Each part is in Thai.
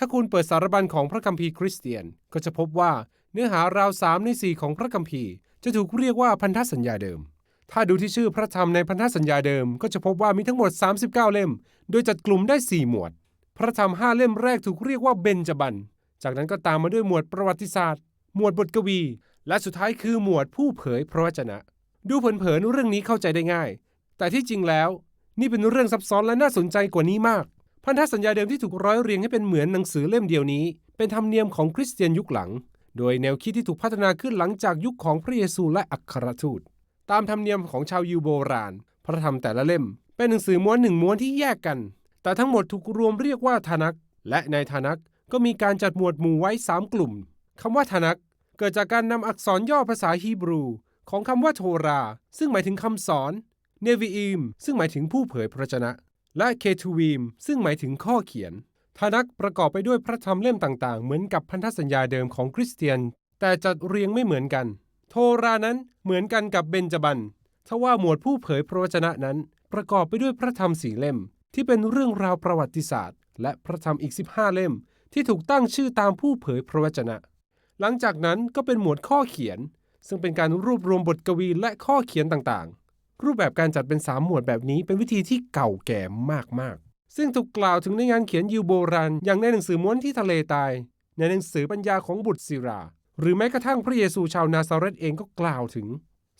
ถ้าคุณเปิดสารบัญของพระคัมภีร์คริสเตียน ก็จะพบว่าเนื้อหาราว3ใน4ของพระคัมภีร์ จะถูกเรียกว่าพันธสัญญาเดิม ถ้าดูที่ชื่อพระธรรมในพันธสัญญาเดิม ก็จะพบว่ามีทั้งหมด 39 เล่ม โดยจัดกลุ่มได้ 4 หมวด พระธรรม5เล่มแรกถูกเรียกว่าเบญจบันจากนั้นก็ตามมาด้วยหมวดประวัติศาสตร์ หมวดบทกวี และสุดท้ายคือหมวดผู้เผยพระวจนะ ดูเผินๆเรื่องนี้เข้าใจได้ง่าย แต่ที่จริงแล้ว นี่เป็นเรื่องซับซ้อนและน่าสนใจกว่านี้มาก พันธสัญญาเดิมที่ถูกร้อยเรียงให้เป็นเหมือนหนังสือเล่มเดียวนี้ เป็นธรรมเนียมของคริสเตียนยุคหลัง โดยแนวคิดที่ถูกพัฒนาขึ้นหลังจากยุคของพระเยซูและอัครทูต ตามธรรมเนียมของชาวยิวโบราณ พระธรรมแต่ละเล่ม เป็นหนังสือม้วนหนึ่งม้วนที่แยกกัน แต่ทั้งหมดถูกรวมเรียกว่าทานักและในทานักก็มีการจัดหมวดหมู่ไว้ 3 กลุ่มคำว่าทานักเกิดจากการนำอักษรย่อภาษาฮีบรู ของคำว่าโทรา ซึ่งหมายถึงคำสอน เนวีอิมซึ่งหมายถึงผู้เผยพระชนะ และเคทูวีมซึ่งหมายถึงข้อเขียนทานักประกอบไปด้วยพระธรรมเล่มต่างๆ เหมือนกับพันธสัญญาเดิมของคริสเตียน แต่จัดเรียงไม่เหมือนกัน โทรานั้นเหมือนกันกับเบนจบันทว่าหมวดผู้เผยพระวจนะนั้น ประกอบไปด้วยพระธรรมสี่เล่ม ที่เป็นเรื่องราวประวัติศาสตร์ และพระธรรมอีก 15 เล่ม ที่ถูกตั้งชื่อตามผู้เผยพระวจนะ หลังจากนั้นก็เป็นหมวดข้อเขียน ซึ่งเป็นการรวบรวมบทกวีและข้อเขียนต่างๆ รูปแบบการจัดเป็นสามหมวดแบบนี้เป็นวิธีที่เก่าแก่มากๆ ซึ่งถูกกล่าวถึงในงานเขียนยิวโบราณ อย่างในหนังสือม้วนที่ทะเลตาย ในหนังสือปัญญาของบุตรศิรา หรือแม้กระทั่งพระเยซูชาวนาซาเรตเองก็กล่าวถึง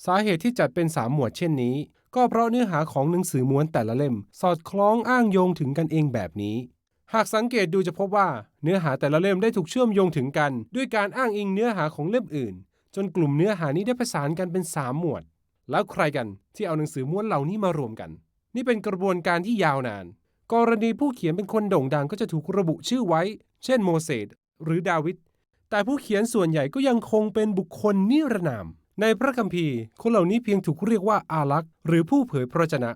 สาเหตุที่จัดเป็นสามหมวดเช่นนี้ ก็เพราะเนื้อหาของหนังสือม้วนแต่ละเล่ม สอดคล้องอ้างโยงถึงกันเองแบบนี้ หากสังเกตดูจะพบว่าเนื้อหาแต่ละเล่มได้ถูกเชื่อมโยงถึงกัน ด้วยการอ้างอิงเนื้อหาของเล่มอื่น จนกลุ่มเนื้อหานี้ได้ประสานกันเป็น 3 หมวด แล้วใครกันที่เอาหนังสือม้วนเหล่านี้มารวมกัน นี่เป็นกระบวนการที่ยาวนาน กรณีผู้เขียนเป็นคนโด่งดังก็จะถูกระบุชื่อไว้ เช่นโมเสสหรือดาวิดแต่ผู้เขียนส่วนใหญ่ก็ยังคงเป็นบุคคลนิรนาม ในพระคัมภีร์ คนเหล่านี้เพียงถูกเรียกว่าอารักษ์หรือผู้เผยพระวจนะ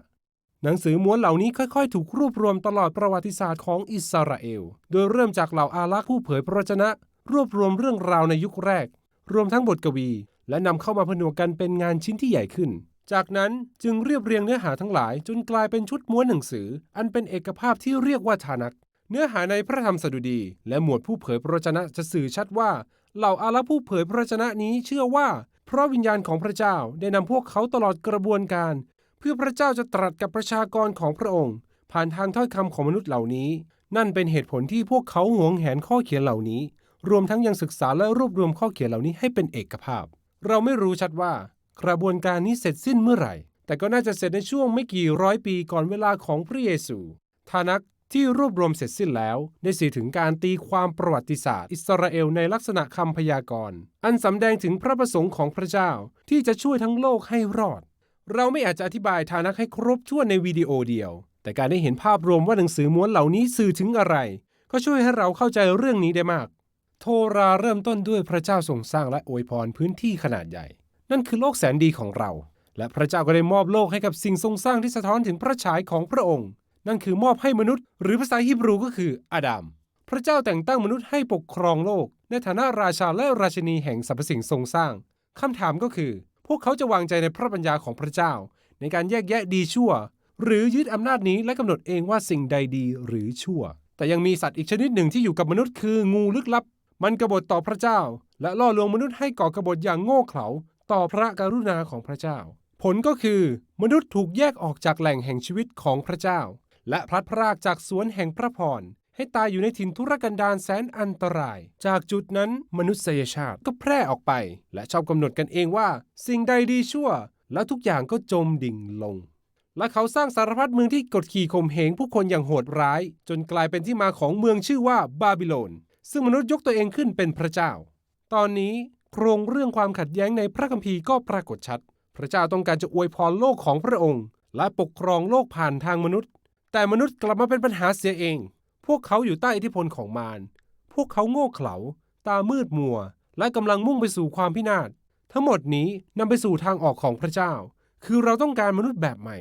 หนังสือม้วนเหล่านี้ค่อยๆ ถูกรวบรวมตลอดประวัติศาสตร์ของอิสราเอล โดยเริ่มจากเหล่าอารักษ์ผู้เผยพระวจนะ รวบรวมเรื่องราวในยุคแรก รวมทั้งบทกวี และนำเข้ามาผนวกกันเป็นงานชิ้นที่ใหญ่ขึ้น จากนั้นจึงเรียบเรียงเนื้อหาทั้งหลาย จนกลายเป็นชุดม้วนหนังสือ อันเป็นเอกภาพที่เรียกว่าทานัก เนื้อหาในพระธรรมสดุดี และหมวดผู้เผยพระวจนะจะสื่อชัดว่า เหล่าอารัผู้เผยพระวจนะนี้เชื่อว่าเพราะวิญญาณของพระเจ้าได้นำพวกเขาตลอดกระบวนการ เพื่อพระเจ้าจะตรัสกับประชากรของพระองค์ ผ่านทางถ้อยคำของมนุษย์เหล่านี้ นั่นเป็นเหตุผลที่พวกเขาหวงแหนข้อเขียนเหล่านี้ รวมทั้งยังศึกษาและรวบรวมข้อเขียนเหล่านี้ให้เป็นเอกภาพ เราไม่รู้ชัดว่า กระบวนการนี้เสร็จสิ้นเมื่อไหร่ แต่ก็น่าจะเสร็จในช่วงไม่กี่ร้อยปีก่อนเวลาของพระเยซูทานักที่รวบรวมเสร็จสิ้นแล้ว ได้สื่อถึงการตีความประวัติศาสตร์ อิสราเอลในลักษณะคำพยากรณ์ อันสำแดงถึงพระประสงค์ของพระเจ้าที่จะช่วยทั้งโลกให้รอด เราไม่อาจจะอธิบายทานักให้ครบถ้วนในวิดีโอเดียว แต่การได้เห็นภาพรวมว่าหนังสือม้วนเหล่านี้สื่อถึงอะไร ก็ช่วยให้เราเข้าใจเรื่องนี้ได้มาก โทราเริ่มต้นด้วยพระเจ้าทรงสร้างและอวยพรพื้นที่ขนาดใหญ่ นั่นคือโลกแสนดีของเรา และพระเจ้าก็ได้มอบโลกให้กับสิ่งทรงสร้างที่สะท้อนถึงพระฉายของพระองค์ นั่นคือมอบให้มนุษย์ หรือภาษาฮีบรูก็คืออาดัมพระเจ้าแต่งตั้งมนุษย์ให้ปกครองโลก ในฐานะราชาและราชินีแห่งสรรพสิ่งทรงสร้างคำถามก็คือ พวกเขาจะวางใจในพระปัญญาของพระเจ้า ในการแยกแยะดีชั่ว หรือยึดอำนาจนี้และกำหนดเองว่าสิ่งใดดีหรือชั่ว แต่ยังมีสัตว์อีกชนิดหนึ่งที่อยู่กับมนุษย์คืองูลึกลับ มันกบฏต่อพระเจ้า และล่อลวงมนุษย์ให้ก่อกบฏอย่างโง่เขลาต่อพระกรุณาของพระเจ้า ผลก็คือมนุษย์ถูกแยกออกจากแหล่งแห่งชีวิตของพระเจ้า และพลัดพรากจากสวนแห่งพระพรให้ตายอยู่ในถิ่นทุรกันดารแสนอันตราย จากจุดนั้นมนุษยชาติก็แพร่ออกไป และชอบกำหนดกันเองว่า สิ่งใดดีชั่ว แล้วทุกอย่างก็จมดิ่งลง และเขาสร้างสารพัดเมืองที่กดขี่ข่มเหงผู้คนอย่างโหดร้าย จนกลายเป็นที่มาของเมืองชื่อว่าบาบิโลน ซึ่งมนุษย์ยกตัวเองขึ้นเป็นพระเจ้า ตอนนี้โครงเรื่องความขัดแย้งในพระคัมภีร์ก็ปรากฏชัด พระเจ้าต้องการจะอวยพรโลกของพระองค์ และปกครองโลกผ่านทางมนุษย์ แต่มนุษย์กลับมาเป็นปัญหาเสียเอง พวกเขาอยู่ใต้อิทธิพลของมาร พวกเขาโง่เขลา ตามืดมัว และกำลังมุ่งไปสู่ความพินาศ ทั้งหมดนี้นำไปสู่ทางออกของพระเจ้า คือเราต้องการมนุษย์แบบใหม่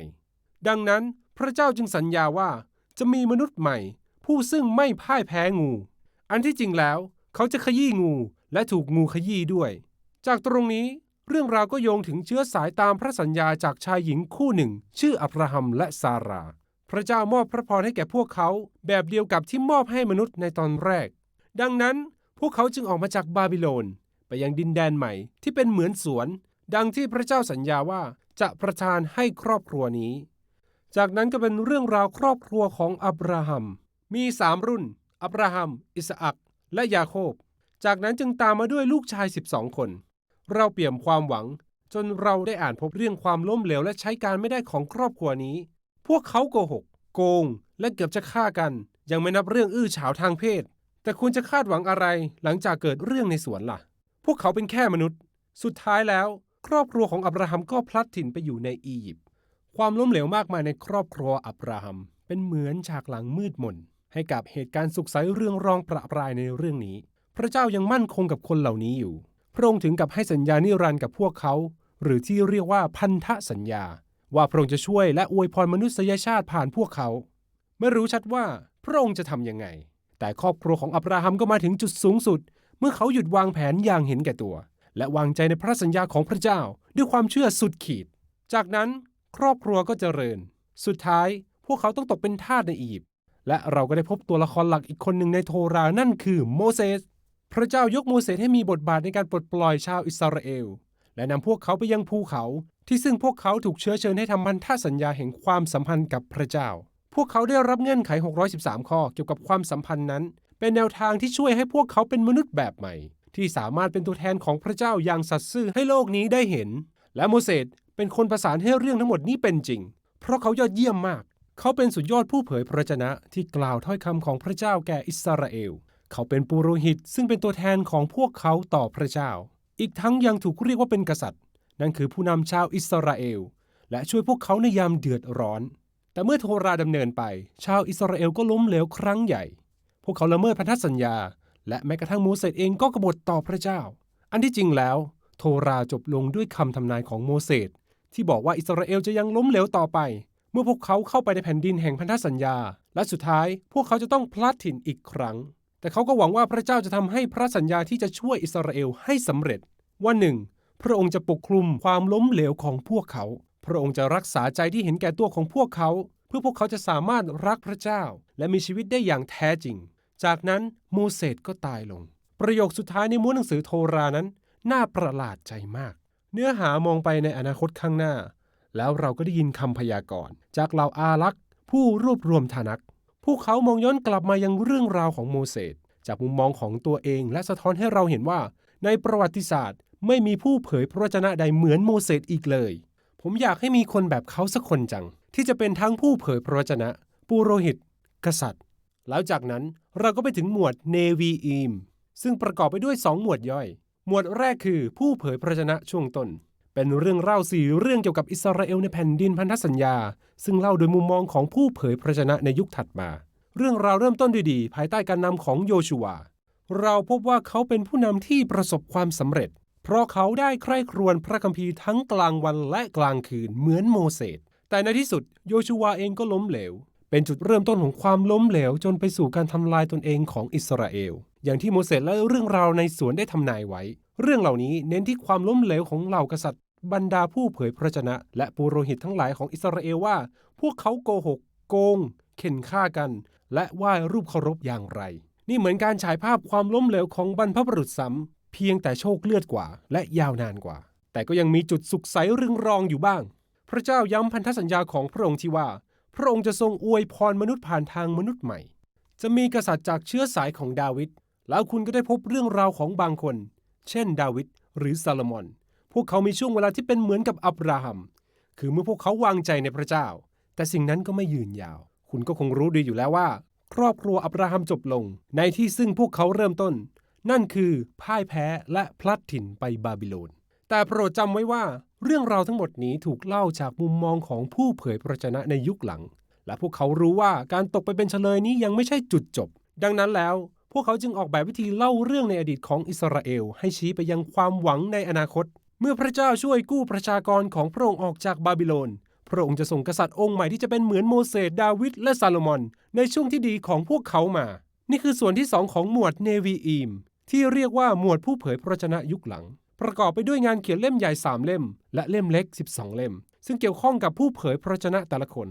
ดังนั้นพระเจ้าจึงสัญญาว่าจะมีมนุษย์ใหม่ ผู้ซึ่งไม่พ่ายแพ้งู อันที่จริงแล้ว เขาจะขยี้งูและถูกงูขยี้ด้วย จากตรงนี้เรื่องราวก็โยงถึงเชื้อสายตามพระสัญญาจากชายหญิงคู่หนึ่ง ชื่ออับราฮัมและซาราพพระเจ้ามอบพระพรให้แก่พวกเขาแบบเดียวกับที่มอบให้มนุษย์ในตอนแรก ดังนั้นพวกเขาจึงออกมาจากบาบิโลน ไปยังดินแดนใหม่ที่เป็นเหมือนสวน ดังที่พระเจ้าสัญญาว่าจะประทานให้ครอบครัวนี้ จากนั้นก็เป็นเรื่องราวครอบครัวของอับราฮัม มีสามรุ่น อับราฮัม อิสอัก และยาโคบ จากนั้นจึงตามมาด้วยลูกชาย 12 คน เราเปี่ยมความหวัง จนเราได้อ่านพบเรื่องความล้มเหลวและใช้การไม่ได้ของครอบครัวนี้ พวกเขาโกหก โกง และเกือบจะฆ่ากัน ยังไม่นับเรื่องอื้อฉาวทางเพศ แต่คุณจะคาดหวังอะไรหลังจากเกิดเรื่องในสวนล่ะ พวกเขาเป็นแค่มนุษย์ สุดท้ายแล้ว ครอบครัวของอับราฮัมก็พลัดถิ่นไปอยู่ในอียิปต์ความล้มเหลวมากมายในครอบครัวอับราฮัม เป็นเหมือนฉากหลังมืดมน ให้กับเหตุการณ์สุขใสเรื่องรองประปรายในเรื่องนี้ พระเจ้ายังมั่นคงกับคนเหล่านี้อยู่ พระองค์ถึงกับให้สัญญานิรันดร์กับพวกเขา หรือที่เรียกว่าพันธสัญญา ว่าพระองค์จะช่วยและอวยพรมนุษยชาติผ่านพวกเขา ไม่รู้ชัดว่าพระองค์จะทำยังไง แต่ครอบครัวของอับราฮัมก็มาถึงจุดสูงสุด เมื่อเขาหยุดวางแผนอย่างเห็นแก่ตัว และวางใจในพระสัญญาของพระเจ้า ด้วยความเชื่อสุดขีด จากนั้นครอบครัวก็เจริญ สุดท้ายพวกเขาต้องตกเป็นทาสในอียิปต์ และเราก็ได้พบตัวละครหลักอีกคนหนึ่งในโทรานั่นคือโมเสสพระเจ้ายกโมเสสให้มีบทบาทในการปลดปล่อยชาวอิสราเอล และนำพวกเขาไปยังภูเขา ที่ซึ่งพวกเขาถูกเชื้อเชิญให้ทำพันธสัญญาแห่งความสัมพันธ์กับพระเจ้า พวกเขาได้รับเงื่อนไข 613 ข้อเกี่ยวกับความสัมพันธ์นั้น เป็นแนวทางที่ช่วยให้พวกเขาเป็นมนุษย์แบบใหม่ ที่สามารถเป็นตัวแทนของพระเจ้าอย่างสัตย์ซื่อให้โลกนี้ได้เห็น และโมเสสเป็นคนประสานให้เรื่องทั้งหมดนี้เป็นจริง เพราะเขายอดเยี่ยมมาก เขาเป็นสุดยอดผู้เผยพระวจนะที่กล่าวถ้อยคำของพระเจ้าแก่อิสราเอล เขาเป็นปุโรหิตซึ่งเป็นตัวแทนของพวกเขาต่อพระเจ้า อีกทั้งยังถูกเรียกว่าเป็นกษัตริย์ นั่นคือผู้นำชาวอิสราเอล และช่วยพวกเขาในยามเดือดร้อน แต่เมื่อโทราดำเนินไป ชาวอิสราเอลก็ล้มเหลวครั้งใหญ่ พวกเขาละเมิดพันธสัญญา และแม้กระทั่งโมเสสเองก็กบฏต่อพระเจ้า อันที่จริงแล้ว โทราจบลงด้วยคำทำนายของโมเสสที่บอกว่าอิสราเอลจะยังล้มเหลวต่อไป เมื่อพวกเขาเข้าไปในแผ่นดินแห่งพันธสัญญา และสุดท้ายพวกเขาจะต้องพลัดถิ่นอีกครั้ง แต่เขาก็หวังว่าพระเจ้าจะทำให้พระสัญญาที่จะช่วยอิสราเอลให้สำเร็จวันหนึ่งพระองค์จะปกคลุมความล้มเหลวของพวกเขา พระองค์จะรักษาใจที่เห็นแก่ตัวของพวกเขา เพื่อพวกเขาจะสามารถรักพระเจ้า และมีชีวิตได้อย่างแท้จริง จากนั้นโมเสสก็ตายลง ประโยคสุดท้ายในม้วนหนังสือโทรานั้น น่าประหลาดใจมาก เนื้อหามองไปในอนาคตข้างหน้า แล้วเราก็ได้ยินคำพยากรณ์จากเหล่าอารักษ์ผู้รวบรวมฐานัก พวกเขามองย้อนกลับมายังเรื่องราวของโมเสสจากมุมมองของตัวเองและสะท้อนให้เราเห็นว่า ในประวัติศาสตร์ ไม่มีผู้เผยพระวจนะใดเหมือนโมเสสอีกเลย ผมอยากให้มีคนแบบเขาสักคนจัง ที่จะเป็นทั้งผู้เผยพระวจนะ ปุโรหิต กษัตริย์ แล้วจากนั้นเราก็ไปถึงหมวดเนวีอีมซึ่งประกอบไปด้วย 2 หมวดย่อย หมวดแรกคือผู้เผยพระวจนะช่วงต้น เป็นเรื่องเล่าสี่เรื่องเกี่ยวกับอิสราเอลในแผ่นดินพันธสัญญา ซึ่งเล่าโดยมุมมองของผู้เผยพระวจนะในยุคถัดมา เรื่องราวเริ่มต้นด้วยดีภายใต้การนำของโยชูวา เราพบว่าเขาเป็นผู้นำที่ประสบความสำเร็จ เพราะเขาได้ใคร่ครวญพระคัมภีร์ทั้งกลางวันและกลางคืนเหมือนโมเสส แต่ในที่สุดโยชูวาเองก็ล้มเหลว เป็นจุดเริ่มต้นของความล้มเหลวจนไปสู่การทำลายตนเองของอิสราเอล อย่างที่โมเสสและเรื่องราวในสวนได้ทำนายไว้เรื่องเหล่านี้เน้นที่ความล้มเหลวของเหล่ากษัตริย์ บรรดาผู้เผยพระชนะ และปุโรหิตทั้งหลายของอิสราเอลว่า พวกเขาโกหก โกง เข็นฆ่ากัน และไหว้รูปเคารพอย่างไร นี่เหมือนการฉายภาพความล้มเหลวของบรรพบุรุษซ้ำเพียงแต่โชคเลือดกว่า และยาวนานกว่า แต่ก็ยังมีจุดสุขใสรื่งรองอยู่บ้าง พระเจ้าย้ำพันธสัญญาของพระองค์ที่ว่า พระองค์จะทรงอวยพรมนุษย์ผ่านทางมนุษย์ใหม่ จะมีกษัตริย์จากเชื้อสายของดาวิดแล้วคุณก็ได้พบเรื่องราวของบางคน เช่น ดาวิดหรือซาโลมอน พวกเขามีช่วงเวลาที่เป็นเหมือนกับอับราฮัม คือเมื่อพวกเขาวางใจในพระเจ้า แต่สิ่งนั้นก็ไม่ยืนยาว คุณก็คงรู้ดีอยู่แล้วว่า ครอบครัวอับราฮัมจบลง ในที่ซึ่งพวกเขาเริ่มต้น นั่นคือพ่ายแพ้และพลัดถิ่นไปบาบิโลน แต่โปรดจำไว้ว่า เรื่องราวทั้งหมดนี้ถูกเล่าจากมุมมองของผู้เผยพระชนะในยุคหลัง และพวกเขารู้ว่าการตกไปเป็นเฉลยนี้ยังไม่ใช่จุดจบ ดังนั้นแล้วพวกเขาจึงออกแบบวิธีเล่าเรื่องในอดีตของอิสราเอล ให้ชี้ไปยังความหวังในอนาคต เมื่อพระเจ้าช่วยกู้ประชากรของพระองค์ออกจากบาบิโลน พระองค์จะส่งกษัตริย์องค์ใหม่ที่จะเป็นเหมือนโมเสสดาวิดและซาโลมอน ในช่วงที่ดีของพวกเขามา นี่คือส่วนที่สองของหมวดเนวีอีม ที่เรียกว่าหมวดผู้เผยพระชนะยุคหลัง ประกอบไปด้วยงานเขียนเล่มใหญ่ 3 เล่ม และเล่มเล็ก 12 เล่ม ซึ่งเกี่ยวข้องกับผู้เผยพระชนะแต่ละคน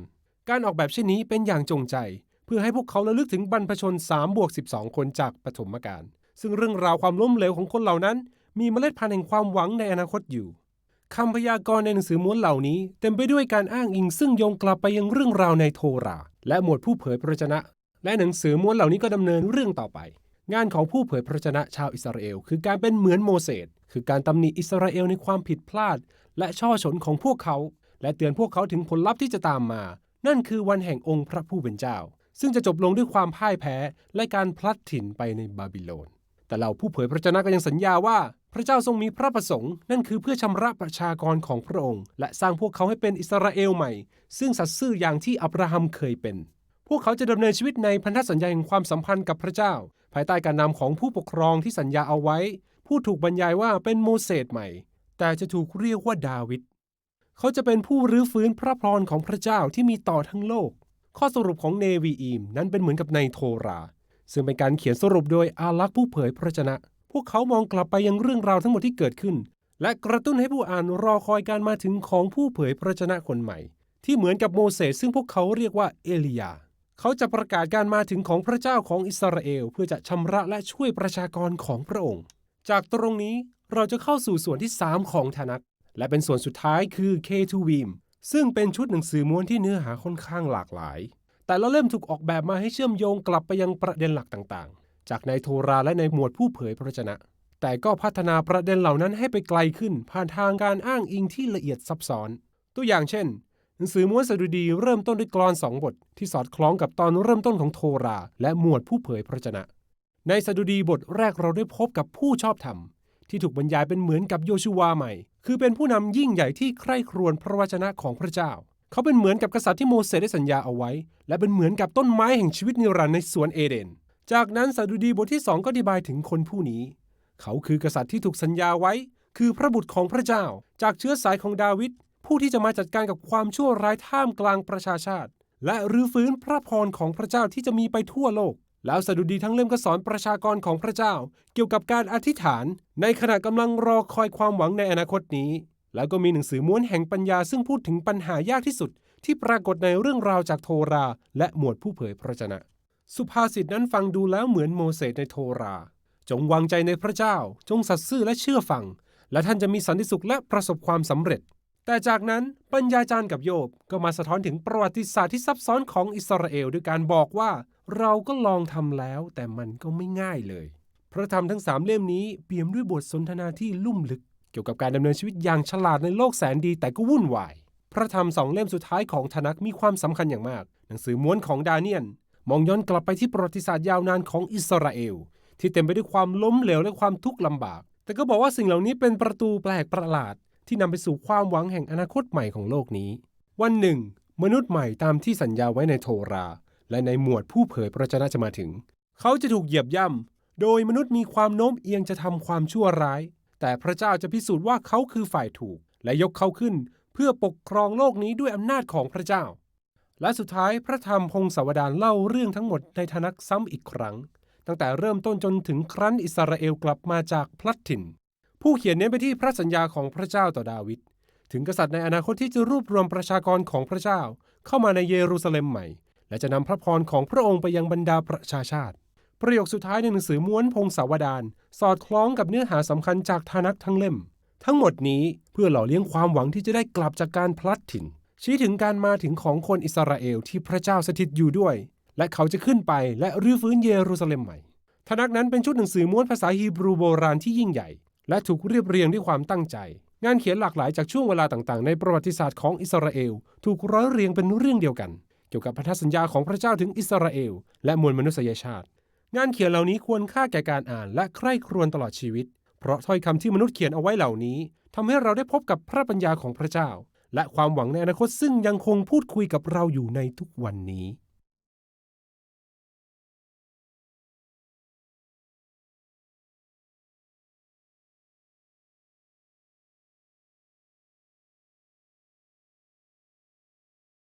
การออกแบบเช่นนี้เป็นอย่างจงใจ เพื่อให้พวกเขาระลึกถึงบรรพชน3บวก12 คนจากปฐมกาลซึ่งเรื่องราวความล้มเหลวของคนเหล่านั้น มีเมล็ดพันธุ์แห่งความหวังในอนาคตอยู่คำพยากรณ์ในหนังสือม้วนเหล่านี้ เต็มไปด้วยการอ้างอิงซึ่งโยงกลับไปยังเรื่องราวในโทรา และหมวดผู้เผยพระวจนะ และหนังสือม้วนเหล่านี้ก็ดำเนินเรื่องต่อไป งานของผู้เผยพระวจนะชาวอิสราเอล คือการเป็นเหมือนโมเสสคือการตำหนิอิสราเอลในความผิดพลาด และช่อฉนของพวกเขา และเตือนพวกเขาถึงผลลัพธ์ที่จะตามมา นั่นคือวันแห่งองค์พระผู้เป็นเจ้า ซึ่งจะจบลงด้วยความพ่ายแพ้และการพลัดถิ่นไปในบาบิโลน แต่เหล่าผู้เผยพระวจนะก็ยังสัญญาว่า พระเจ้าทรงมีพระประสงค์ นั่นคือเพื่อชำระประชากรของพระองค์ และสร้างพวกเขาให้เป็นอิสราเอลใหม่ ซึ่งสัตย์ซื่ออย่างที่อับราฮัมเคยเป็น พวกเขาจะดำเนินชีวิตในพันธสัญญาแห่งความสัมพันธ์กับพระเจ้า ภายใต้การนำของผู้ปกครองที่สัญญาเอาไว้ ผู้ถูกบรรยายว่าเป็นโมเสสใหม่ แต่จะถูกเรียกว่าดาวิดเขาจะเป็นผู้รื้อฟื้นพระพรของพระเจ้าที่มีต่อทั้งโลก ข้อสรุปของเนวีอีมนั้นเป็นเหมือนกับในโทรา ซึ่งเป็นการเขียนสรุปโดยอาลักษ์ผู้เผยพระวจนะ พวกเขามองกลับไปยังเรื่องราวทั้งหมดที่เกิดขึ้น และกระตุ้นให้ผู้อ่านรอคอยการมาถึงของผู้เผยพระวจนะคนใหม่ ที่เหมือนกับโมเสสซึ่งพวกเขาเรียกว่าเอลียา เขาจะประกาศการมาถึงของพระเจ้าของอิสราเอล เพื่อจะชำระและช่วยประชากรของพระองค์ จากตรงนี้เราจะเข้าสู่ส่วนที่ 3 ของทนักและเป็นส่วนสุดท้ายคือ K2 w i m ซึ่งเป็นชุดหนังสือม้วนที่เนื้อหาค่อนข้างหลากหลาย แต่ละเล่มถูกออกแบบมาให้เชื่อมโยงกลับไปยังประเด็นหลักต่างๆ จากในโทราและในหมวดผู้เผยพระวจนะ แต่ก็พัฒนาประเด็นเหล่านั้นให้ไปไกลขึ้น ผ่านทางการอ้างอิงที่ละเอียดซับซ้อน ตัวอย่างเช่น หนังสือม้วนสดุดีเริ่มต้นด้วยกลอนสองบท ที่สอดคล้องกับตอนเริ่มต้นของโทรา และหมวดผู้เผยพระวจนะ ในสดุดีบทแรกเราได้พบกับผู้ชอบธรรมที่ถูกบรรยายเป็นเหมือนกับโยชูวาใหม่ คือเป็นผู้นำยิ่งใหญ่ที่ใคร่ครวญพระวจนะของพระเจ้า เขาเป็นเหมือนกับกษัตริย์ที่โมเสสได้สัญญาเอาไว้ และเป็นเหมือนกับต้นไม้แห่งชีวิตนิรันดร์ในสวนเอเดน จากนั้นสดุดีบทที่สองก็อธิบายถึงคนผู้นี้ เขาคือกษัตริย์ที่ถูกสัญญาไว้ คือพระบุตรของพระเจ้า จากเชื้อสายของดาวิดผู้ที่จะมาจัดการกับความชั่วร้ายท่ามกลางประชาชาติ และรื้อฟื้นพระพรของพระเจ้าที่จะมีไปทั่วโลก แล้วสดุดีทั้งเล่มก็สอนประชากรของพระเจ้า เกี่ยวกับการอธิษฐาน ในขณะกำลังรอคอยความหวังในอนาคตนี้ แล้วก็มีหนังสือม้วนแห่งปัญญาซึ่งพูดถึงปัญหายากที่สุด ที่ปรากฏในเรื่องราวจากโทรา และหมวดผู้เผยพระวจนะ สุภาษิตนั้นฟังดูแล้วเหมือนโมเสสในโทรา จงวางใจในพระเจ้า จงสัตย์ซื่อและเชื่อฟัง และท่านจะมีสันติสุขและประสบความสำเร็จ แต่จากนั้นปัญญาจารย์กับโยบก็มาสะท้อนถึงประวัติศาสตร์ที่ซับซ้อนของอิสราเอลด้วยการบอกว่า เราก็ลองทำแล้วแต่มันก็ไม่ง่ายเลย พระธรรมทั้งสามเล่มนี้เปี่ยมด้วยบทสนทนาที่ลุ่มลึก เกี่ยวกับการดำเนินชีวิตอย่างฉลาดในโลกแสนดีแต่ก็วุ่นวาย พระธรรมสองเล่มสุดท้ายของทนักมีความสำคัญอย่างมาก หนังสือม้วนของดาเนียน มองย้อนกลับไปที่ประวัติศาสตร์ยาวนานของอิสราเอล ที่เต็มไปด้วยความล้มเหลวและความทุกข์ลำบาก แต่ก็บอกว่าสิ่งเหล่านี้เป็นประตูแปลกประหลาด ที่นำไปสู่ความหวังแห่งอนาคตใหม่ของโลกนี้ วันหนึ่ง มนุษย์ใหม่ตามที่สัญญาไว้ในโทรา และในหมวดผู้เผยพระวจนะจะมาถึง เขาจะถูกเหยียบย่ำโดยมนุษย์มีความโน้มเอียงจะทำความชั่วร้าย แต่พระเจ้าจะพิสูจน์ว่าเขาคือฝ่ายถูก และยกเขาขึ้นเพื่อปกครองโลกนี้ด้วยอำนาจของพระเจ้า และสุดท้ายพระธรรมพงศาวดารเล่าเรื่องทั้งหมดในทนักซ้ำอีกครั้ง ตั้งแต่เริ่มต้นจนถึงครั้นอิสราเอลกลับมาจากพลัดถิ่น ผู้เขียนเน้นไปที่พระสัญญาของพระเจ้าต่อดาวิดถึงกษัตริย์ในอนาคตที่จะรวบรวมประชากรของพระเจ้า เข้ามาในเยรูซาเล็มใหม่ และจะนำพระพรของพระองค์ไปยังบรรดาประชาชาติ ประโยคสุดท้ายในหนังสือม้วนพงศาวดารสอดคล้องกับเนื้อหาสำคัญจากทานักทั้งเล่ม ทั้งหมดนี้เพื่อหล่อเลี้ยงความหวังที่จะได้กลับจากการพลัดถิ่น ชี้ถึงการมาถึงของคนอิสราเอลที่พระเจ้าสถิตอยู่ด้วย และเขาจะขึ้นไปและรื้อฟื้นเยรูซาเล็มใหม่ทานักนั้นเป็นชุดหนังสือม้วนภาษาฮีบรูโบราณที่ยิ่งใหญ่ และถูกเรียบเรียงด้วยความตั้งใจ งานเขียนหลากหลายจากช่วงเวลาต่างๆ ในประวัติศาสตร์ของอิสราเอลถูกร้อยเรียงเป็นเรื่องเดียวกัน เกี่ยวกับพันธสัญญาของพระเจ้าถึงอิสราเอลและมวลมนุษยชาติ งานเขียนเหล่านี้ควรค่าแก่การอ่านและใคร่ครวญตลอดชีวิต เพราะถ้อยคำที่มนุษย์เขียนเอาไว้เหล่านี้ทำให้เราได้พบกับพระปัญญาของพระเจ้า และความหวังในอนาคตซึ่งยังคงพูดคุยกับเราอยู่ในทุกวันนี้